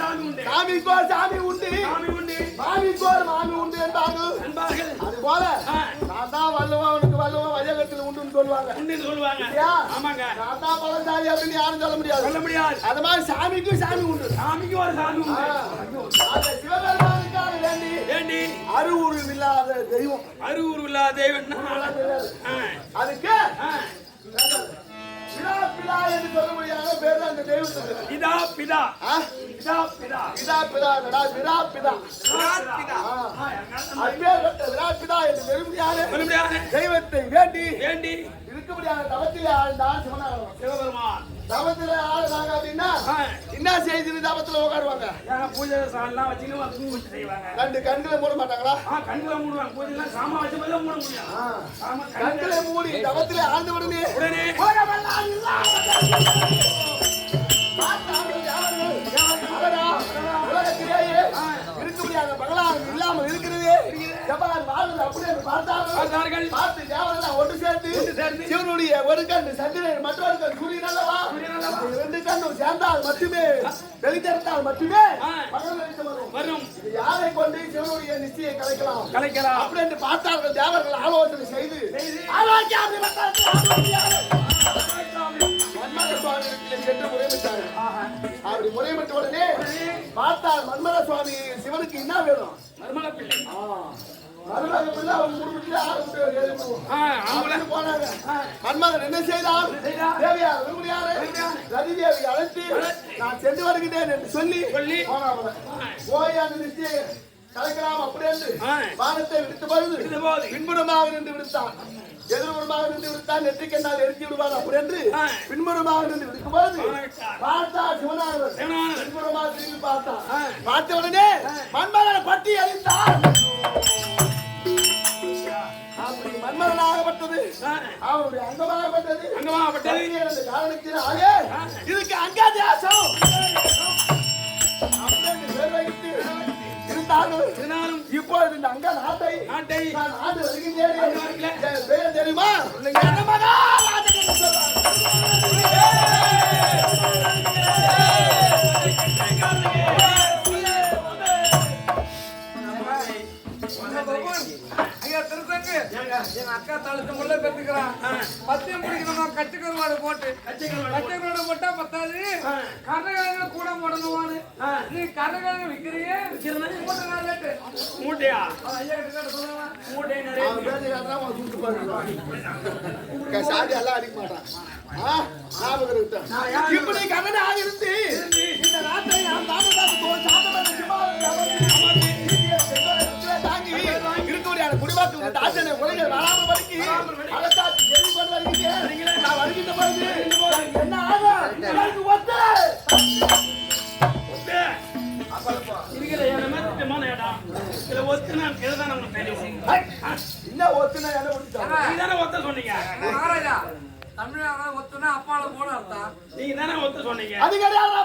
சாமி உண்டு. சாமிக்கோ சாமி உண்டு. சாமி உண்டு. மாமிக்கோ மாமி உண்டு என்பார்கள். அது போல நான் தான் வல்லுவன் அவனுக்கு வல்லுவன் வையகத்தில் உண்டுன்னு சொல்லுவாங்க. உண்டுன்னு சொல்லுவாங்க? ஆமாங்க. நான் தான் பலசாலி அப்படின்னு யாரும் சொல்ல முடியாது. சொல்ல முடியாது. அது மாதிரி சாமிக்கும் சாமி உண்டு. சாமிக்கு ஒரு சாமி உண்டு. அந்த சிவபெருமானுக்காக வேண்டி ஏண்டி அருவுரு இல்லாத தெய்வம். அருவூர் இல்லாத. ஆ, அதுக்கு. பிதா பிதா என்று சொல்ல முடியாத பேர் தான் அந்த தெய்வத்துக்கு பிதா பிதா? பிதா பிதா. பிதா பிதா இல்லடா, விரா பிதா. அப்பேற்பட்ட விரா பிதா என்று முடியாது. தெய்வத்தை வேண்டி ஏண்டி இருக்க முடியாத தவத்திலே ஆழ்ந்தான் சிவனாகவன் சிவபெருமான். தவத்திலே ஆளுதாங்க அப்படின்னா என்ன செய்து தவத்துல உட்காருவாங்க? பூஜை சாலாம் வச்சுன்னு செய்வாங்க. ரெண்டு கண்களை மூட மாட்டாங்களா? கண்களை மூடுவாங்க. பூஜைலாம் சாமா வச்சு மூட முடியும். கண்களை மூடி தவத்திலே ஆழ்ந்த உடனே. உடனே ஜபான் வாழ்வது அப்படி என்று பார்த்தார்கள். பார்த்து தேவரெல்லாம் ஒன்று சேர்த்து சேர்ந்து. சிவனுடைய ஒரு கண் சந்திரன் மற்றொரு கண் சூரியன் அல்லவா ரெண்டு கண்ணும் சேர்ந்தால் மட்டுமே வெளித்தெடுத்தால் மட்டுமே வரும். யாரை கொண்டு சிவனுடைய நிச்சயை கலைக்கலாம்? கலைக்கலாம். அப்படி என்று பார்த்தார்கள் தேவர்கள் ஆலோசனை செய்து சென்று முறையிட்டார்கள் ஆஹா. அப்படி முறையிட்ட உடனே பார்த்தால் மன்மத சுவாமி சிவனுக்கு என்ன வேணும்? மருமல பிள்ளை மருமக பிள்ளை அவங்க போனாங்க. மன்மகன் என்ன செய்தார்? தேவியார் விரும்புகிறாரு ரதி தேவி அழைத்து நான் சென்று வருகிறேன் என்று சொல்லி சொல்லி. போய் அந்த நிச்சய கலைக்கலாம் அப்படி என்று ஆ. வானத்தை விடுத்த பொழுது. பின்புறமாக நின்று விடுத்தான். எதிர்புறமாக நின்று விடுத்தான் நெற்றிக்கண்ணால் எரித்து விடுவார் அப்படி என்று. பின்புறமாக நின்று விட்டார். பார்த்தா சிவனானவர். பின்புறமாக திரும்பி பார்த்தான் ஆ. பார்த்த உடனே மன்மகனை பட்டி மன்மகனாகப்பட்டது ஆ, அவனுடைய அங்கமாகப்பட்டது அங்கமாகப்பட்டது. காரணத்தினாலே இதுக்கு அங்காதியாசம் இருந்தாலும் இப்பொழுது இந்த அங்க நாட்டை நாட்டை வருகிறேன். என் பெயர் தெரியுமா எங்க அக்கா தழுத்த முள்ள பெற்றுக்கிறான் பத்தியம் பிடிக்கணுமா கட்டுக்கருவாடு போட்டு கட்டுக்கருவாடு போட்டா பத்தாது கரகாரங்க கூட போடணுமானு நீ கரகாரங்க விக்கிறியே போட்டு நான் மூட்டையா அவன் மூட்டை நிறைய சாதி எல்லாம் அடிக்க மாட்டான். ஞாபகம் இப்படி இருந்து இந்த நாட்டை தாங்கி இருக்கக்கூடிய ஆசனை உலகில் வராமல் நீங்க தானே ஒத்த சொன்னீங்க? அது கிடையாதுடா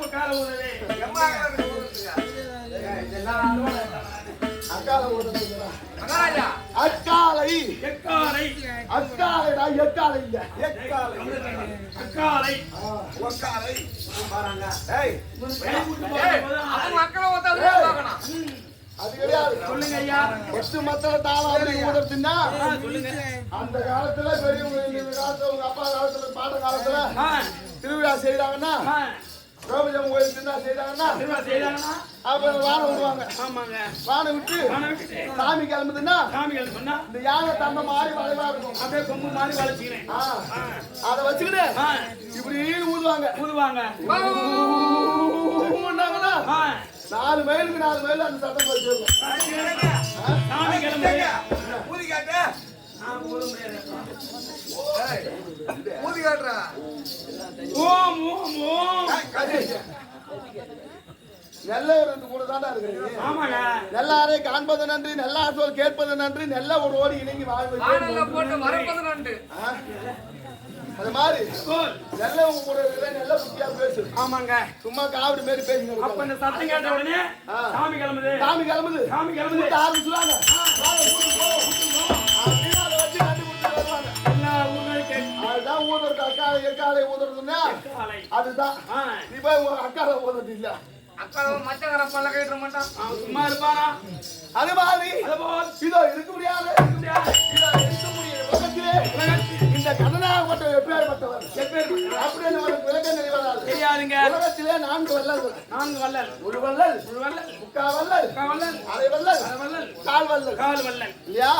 குருசாம கால அக்கால ஓடுறதுடா. மகாராஜா. அக்காலை. எக்காலை. அக்காலைடா எக்காலை இல்ல. எக்காலை. அக்காலை. ஆ, ஒக்காலை பாருங்க ஏய் கை விட்டு ஏய், போகும்போது அவன் மக்களை ஒத்தாது பார்க்கணும் அது கிடையாது. சொல்லுங்க ஐயா. ஒட்டு மத்தல தாளம் அப்படி ஊதறதுன்னா ஆ, சொல்லுங்க. அந்த காலத்துல பெரியவங்க இந்த காலத்துல உங்க அப்பா காலத்துல பாட்ட காலத்துல திருவிழா செய்யறாங்கன்னா ஆ, கோபஜம் கோயில் திருவிழா செய்யறாங்கன்னா திருவிழா செய்தாங்கன்னா அப்ப வானம் விடுவாங்க. ஆமாங்க. வானம் விட்டு சாமி கிளம்புதுன்னா சாமிகள் சொன்னா இந்த யானை தந்த மாதிரி வளைவா இருக்கும். அப்படியே கொம்பு மாதிரி வளர்ச்சிக்கிறேன் ஆ, அதை வச்சுக்கிட்டு இப்படி ஊதுவாங்க. ஊதுவாங்க. ஊதுனாங்கன்னா ஆ, நாலு மைலுக்கு நாலு மைல் அந்த சத்தம் போய் சேரும். சாமி கிளம்பு. ஊதி காட்டு. ஆ, ஊத காட்டுறா ஓம் ஓம் ஓம் கூட தாண்டா நல்லாரை காண்பது நன்றி நல்லா சொல் கேட்பது நன்றி நல்ல ஒரு ஓடி இணங்கி வாழ்வது ஆ? அது மாதிரி. நல்லவங்க கூட இருக்கிற நல்ல புத்தியா பேசு ஆமாங்க. சும்மா காவடி மாரி பேசுங்க அப்ப இந்த சத்தம் கேட்ட உடனே சாமி கிளம்புது. சாமி கிளம்புது. சாமி கிளம்புது. கூட்ட ஊதுறது அக்காலை எக்காலை ஊதுறதுன்னா அதுதான். நீ போய் உங்க அக்காலை ஊதுறது இல்ல. அக்கா மச்சக்கார பல்ல கட்டிட மாட்டான். அவன் சும்மா இருப்பானா? அது மாதிரி இதோ இருக்க முடியாது. இந்த கதனாகப்பட்ட எப்பேற்பட்டவர் எப்பேற்பட்டவர்? அப்படின்னு தெரியாதுங்க உலகத்திலே நான்கு வல்லல்கள் நான்கு வள்ளல் ஒரு வல்லல் ஒரு வள்ளல் முக்கா வல்லல் முக்கா வள்ளல் அரை வல்லல் அரை வள்ளல் கால் வல்லல். கால் வள்ளல் இல்லையா?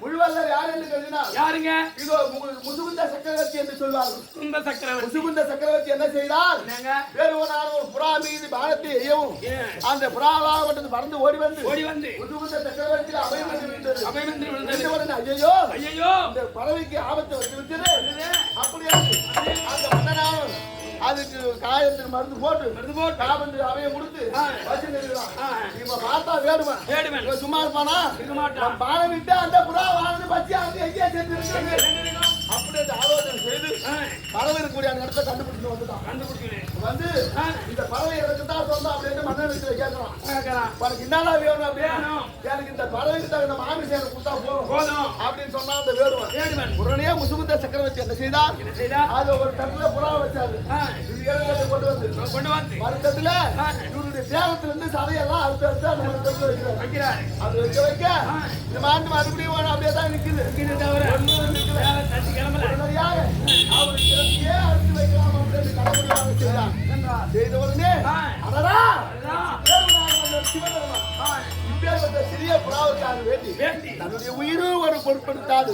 முழு வல்லல் யார் என்று கருதினா யாருங்க? இதோ மு- முசுகுந்த சக்கரவர்த்தி என்று சொல்வார்கள். கும்ப சக்கரவர்த்தி. முசுகுந்த சக்கரவர்த்தி என்ன செய்தார்? என்னங்க? வேறுவனான ஒரு புறா மீது பானத்தை எய்யவும்? அந்த புறாவாகப்பட்டது பறந்து ஓடி வந்து ஓடி வந்து. முசுகுந்த சக்கரவர்த்தியில் அபயம் விழுந்தது. அபயமந்திரி விழுந்தது ஐயையோ ஐயோ இந்த பறவைக்கு ஆபத்து வந்து விட்டது. அப்படி அந்த மன்னனாவும் அதுக்கு காயத்துக்கு மருந்து போட்டு மருந்து போட்டு. காபந்து அவைய கொடுத்து. இப்ப பார்த்தா வேடுவன். வேடுவன். சும்மா இருப்பானா? இருக்க மாட்டான். பானம் விட்டு அந்த புறா வாழ்ந்து பச்சை வந்து எங்கேயா சேர்ந்து இருக்கிறது அப்படி அந்த ஆலோசனை செய்து பறவை இருக்கக்கூடிய அந்த இடத்த கண்டுபிடிச்சு வந்துட்டான். கண்டுபிடிக்கிறேன் வந்து இந்த பறவை எனக்கு தான் சொந்தம் அப்படின்னு மன்னனுக்கு கேட்கறான். உனக்கு என்னடா வேணும் அப்படின்னு. எனக்கு இந்த பறவைக்கு தகுந்த மாமிசம் எனக்கு கொடுத்தா போதும். போதும். அப்படின்னு சொன்னா அந்த வேடுவன். வேடுவன். உடனே முசுகுந்த சக்கரவர்த்தி என்ன செய்தார்? என்ன அது ஒரு தட்டுல புறா வச்சாரு. இது கொண்டு வந்து. கொண்டு வந்து. மருந்தத்துல இவருடைய இருந்து சதையெல்லாம் அறுத்து அறுத்து அந்த மருந்தத்துல வைக்கிறார். வைக்கிறாரு. அது வைக்க வைக்க இந்த மாட்டு மறுபடியும் அப்படியே தான் நிக்குது. இது தவிர வேலை தட்டி கிளம்பல. உடனடியாக அவர் சிறப்பியே அறுத்து வைக்கலாம் அப்படின்னு கடவுளாக செய்தார். செய்த உடனே. சிறிய புறாவுக்காக வேண்டி. தன்னுடைய உயிரும் ஒரு பொருட்படுத்தாது.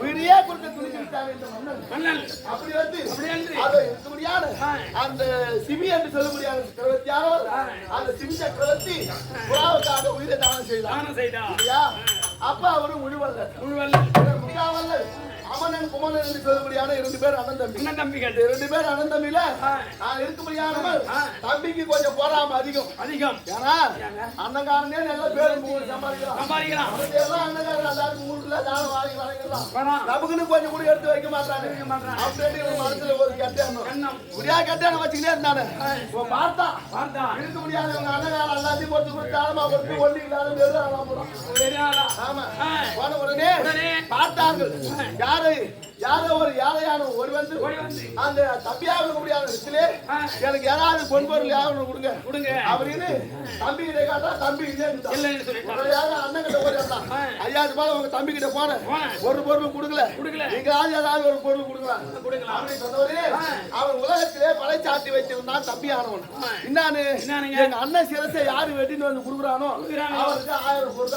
உயிரையே கொடுக்க துணிந்து விட்டார் என்று மன்னன். அப்படி வந்து. அதை இருக்க முடியாது. அந்த சிமி என்று சொல்ல முடியாத. சக்கரவர்த்தி யாரோ அந்த சிமி சக்கரவர்த்தி புறாவுக்காக உயிரை தானம் செய்தார். அப்ப அவரு முழுவல்ல முழுவல்ல அமனன் குமரன் என்று சொல்ல முடியாத இரண்டு பேர் அண்ணன் தம்பி. என்ன தம்பிகள். இரண்டு பேர் அண்ணன் தம்பியில. நான் இருக்க முடியாதவன் ஆ. தம்பிக்கு கொஞ்சம் போராம அதிகம். அதிகம். ஏன்னா அண்ணங்காரனே நல்ல பேரு சம்பாதிக்கலாம் சம்பாதிக்கலாம் எல்லாம் அண்ணங்காரன் எல்லாருக்கும் மூணுல தானம் வாங்கி வழங்கிடலாம் நமக்குன்னு கொஞ்சம் கூட எடுத்து வைக்க மாட்டாங்க அப்படின்னு இவன் மனசுல ஒரு கெட்ட எண்ணம். எண்ணம் முடியா கெட்ட எண்ணம் வச்சுக்கிட்டே இருந்தானே பார்த்தா பார்த்தா. இருக்க முடியாதவங்க அண்ணங்காரன் எல்லாத்தையும் கொடுத்து தானமா கொடுத்து ஒல்லி இல்லாத தெரியாதா ஆமா. போன உடனே பார்த்தார்கள். யாரை யாரோ? ஒரு யாரையான ஒரு வந்து அந்த தம்பியாக முடியாத இடத்திலே. எனக்கு யாராவது பொன்பொருள் யாரும் கொடுங்க. கொடுங்க. அப்படின்னு தம்பி கிட்ட காட்டா தம்பி உடனடியாக அண்ணன் கிட்ட ஓடி வந்தான். ஐயா இது உங்க தம்பி கிட்ட போனேன். ஒரு பொருளும் கொடுக்கல. கொடுக்கல. நீங்க ஏதாவது ஒரு பொருள் கொடுக்கலாம். கொடுக்கலாம். அப்படி சொன்னவரே அவன் உலகத்திலே படைச்சாட்டி வச்சிருந்தான் தம்பி ஆனவன் என்னானுங்க? எங்க அண்ணன் சிரசை யாரு வெட்டின்னு வந்து கொடுக்குறானோ? அவருக்கு ஆயிரம் பொருள்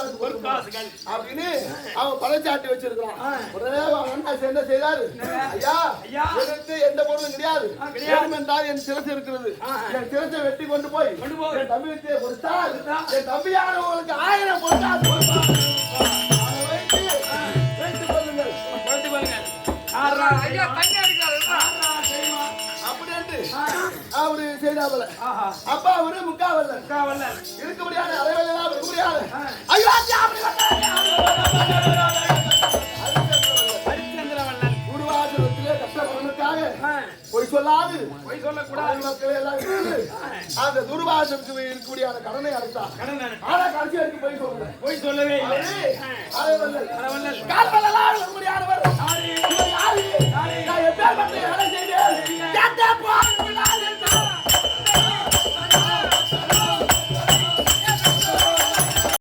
அப்படின்னு அவன் படைச்சாட்டி வச்சிருக்கான் உடனே அண்ணா என்ன செய்தாரு? ஐயா. எனக்கு எந்த பொருளும் கிடையாது. வேண்டுமென்றால் என் சிரசு இருக்கிறது. என் சிரசை வெட்டி கொண்டு போய். என் தம்பிக்கு கொடுத்தால் என் ஆயிரம் அடிக்காதுல்ல தெரியுமா அப்படி என்று அவரு செய்தாபல ஆஹா. அப்பா அவரு முக்காவல்ல. காவலர் இருக்க முடியாது அரைவல்ல இருக்க முடியாது ஐயா, அப்படி சொல்லாது. பொய் சொல்லக்கூடாது மக்கள் எல்லாம் அந்த துர்வாசனுக்கு இருக்கக்கூடிய அந்த கடனை அடைத்தார் ஆனா கடைசி வரைக்கும் பொய் சொல்லல. பொய் சொல்லவே இல்லை. கால் வல்லலாம் உங்களுடைய யாரு? யாரு? யாரு? நான் எப்பேற்பட்ட வேலை செய்தேன். கேட்டேன் போ